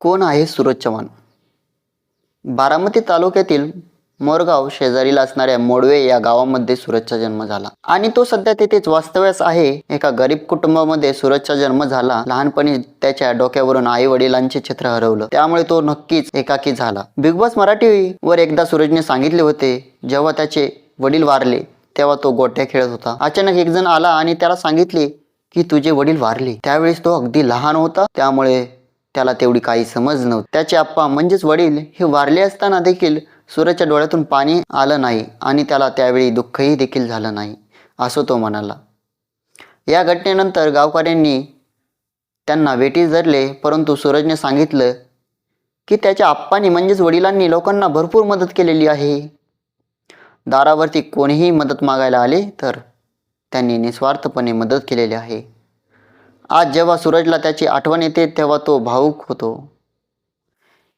कोण आहे सूरज चव्हाण? बारामती तालुक्यातील मोरगाव शेजारीला असणाऱ्या मोडवे या गावामध्ये सूरजचा जन्म झाला. आणि तो सध्या तेथेच वास्तव्यास आहे. एका गरीब कुटुंबामध्ये सूरजचा जन्म झाला. लहानपणी त्याच्या डोक्यावरून आई वडिलांचे चित्र हरवलं. त्यामुळे तो नक्कीच एकाकी झाला. बिग बॉस मराठी वर एकदा सूरजने सांगितले होते जेव्हा त्याचे वडील वारले तेव्हा तो गोट्या खेळत होता. अचानक एक जण आला आणि त्याला सांगितले की तुझे वडील वारले. त्यावेळेस तो अगदी लहान होता. त्यामुळे त्याला तेवढी काही समज नव्हती. त्याचे आप्पा म्हणजेच वडील हे वारले असताना देखील सूरजच्या डोळ्यातून पाणी आलं नाही आणि त्याला त्यावेळी दुःखही देखील झालं नाही असं तो म्हणाला. या घटनेनंतर गावकऱ्यांनी त्यांना वेटीस धरले परंतु सूरजने सांगितलं की त्याच्या आप्पांनी म्हणजेच वडिलांनी लोकांना भरपूर मदत केलेली आहे. दारावरती कोणीही मदत मागायला आले तर त्यांनी निस्वार्थपणे मदत केलेली आहे. आज जेव्हा सूरजला त्याची आठवण येते तेव्हा तो भावूक होतो.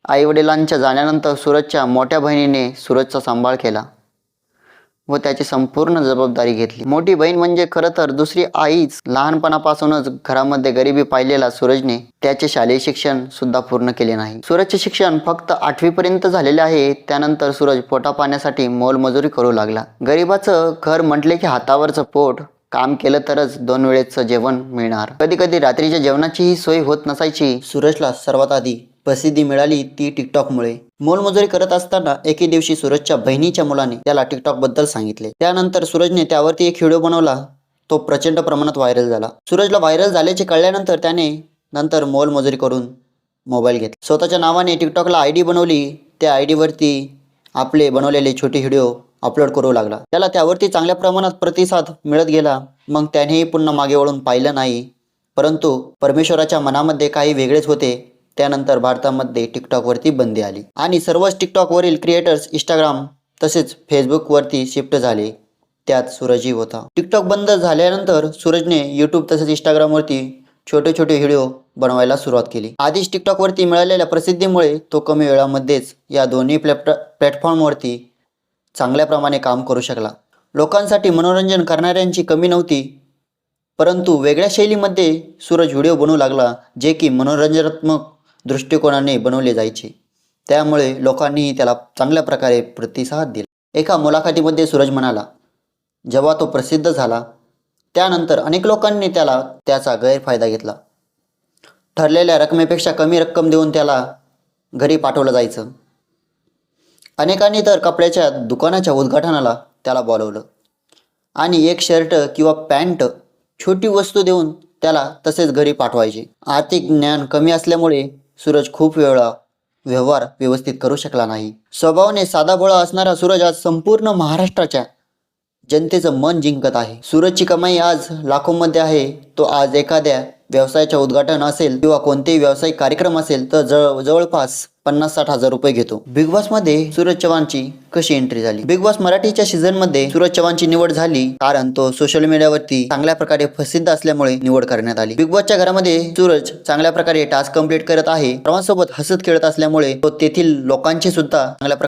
आईवडिलांच्या जाण्यानंतर सूरजच्या मोठ्या बहिणीने सूरजचा सांभाळ केला. व त्याची संपूर्ण जबाबदारी घेतली. मोठी बहीण म्हणजे खरं तर दुसरी आईच लहानपणापासूनच घरामध्ये गरिबी पाहिलेला सूरजने त्याचे शालेय शिक्षण सुद्धा पूर्ण केले नाही. सूरजचे शिक्षण फक्त आठवीपर्यंत झालेले आहे त्यानंतर सूरज पोटा पाण्यासाठी मोलमजुरी करू लागला. गरिबाचं घर म्हटले की हातावरचं पोट काम केलं तरच दोन वेळेचं जेवण मिळणार. कधी कधी रात्रीच्या जेवणाचीही सोय होत नसायची. सूरजला सर्वात आधी प्रसिद्धी मिळाली ती टिकटॉकमुळे. मोलमजुरी करत असताना एके दिवशी सूरजच्या बहिणीच्या मुलाने त्याला टिकटॉकबद्दल सांगितले. त्यानंतर सूरजने त्यावरती एक व्हिडिओ बनवला. तो प्रचंड प्रमाणात व्हायरल झाला. सूरजला व्हायरल झाल्याचे कळल्यानंतर त्याने नंतर मोलमजुरी करून मोबाईल घेतला. स्वतःच्या नावाने टिकटॉकला आय डी बनवली. त्या आय डीवरती आपले बनवलेले छोटे व्हिडिओ अपलोड करू लागला. त्याला त्यावरती चांगल्या प्रमाणात प्रतिसाद मिळत गेला. मग त्यानेही पुन्हा मागे वळून पाहिलं नाही. परंतु परमेश्वराच्या मनामध्ये काही वेगळेच होते. त्यानंतर भारतामध्ये टिकटॉकवरती बंदी आली आणि सर्वच टिकटॉकवरील क्रिएटर्स इंस्टाग्राम तसेच फेसबुकवरती शिफ्ट झाले. त्यात सूरजही होता. टिकटॉक बंद झाल्यानंतर सूरजने यूट्यूब तसेच इंस्टाग्रामवरती छोटे छोटे व्हिडिओ बनवायला सुरुवात केली. आधीच टिकटॉकवरती मिळालेल्या प्रसिद्धीमुळे तो कमी वेळामध्येच या दोन्ही प्लॅट प्लॅटफॉर्मवरती चांगल्या प्रमाणे काम करू शकला. लोकांसाठी मनोरंजन करणाऱ्यांची कमी नव्हती परंतु वेगळ्या शैलीमध्ये सूरज व्हिडिओ बनवू लागला जे की मनोरंजनात्मक दृष्टिकोनाने बनवले जायचे. त्यामुळे लोकांनीही त्याला चांगल्या प्रकारे प्रतिसाद दिला. एका मुलाखतीमध्ये सूरज म्हणाला जेव्हा तो प्रसिद्ध झाला त्यानंतर अनेक लोकांनी त्याला त्याचा गैरफायदा घेतला. ठरलेल्या रकमेपेक्षा कमी रक्कम देऊन त्याला घरी पाठवलं जायचं. अनेकांनी तर कपड्याच्या दुकानाच्या उद्घाटनाला त्याला बोलवलं आणि एक शर्ट किंवा पॅन्ट छोटी वस्तू देऊन त्याला तसेच घरी पाठवायचे. आर्थिक ज्ञान कमी असल्यामुळे सूरज खूप वेळा व्यवहार व्यवस्थित करू शकला नाही. स्वभावाने साधाभोळा असणारा सूरज आज संपूर्ण महाराष्ट्राच्या जनतेचं मन जिंकत आहे. सूरजची कमाई आज लाखोंमध्ये आहे. तो आज एखाद्या व्यवसायाच्या उद्घाटन असेल किंवा कोणतेही व्यावसायिक कार्यक्रम असेल तर जवळ जवळपास पन्नास साठ हजार रुपये घेतो. बिग बॉसमध्ये सूरज चव्हाणची कशी एंट्री झाली? बिग बॉस मराठीच्या सीझनमध्ये सूरज चव्हाणची निवड झाली कारण तो सोशल मीडियावरती चांगल्या प्रकारे प्रसिद्ध असल्यामुळे निवड करण्यात आली. बिग बॉसच्या घरामध्ये सूरज चांगल्या प्रकारे टास्क कंप्लीट करत आहे. सर्वांसोबत हसत खेळत असल्यामुळे तो तेथील लोकांची सुद्धा चांगल्या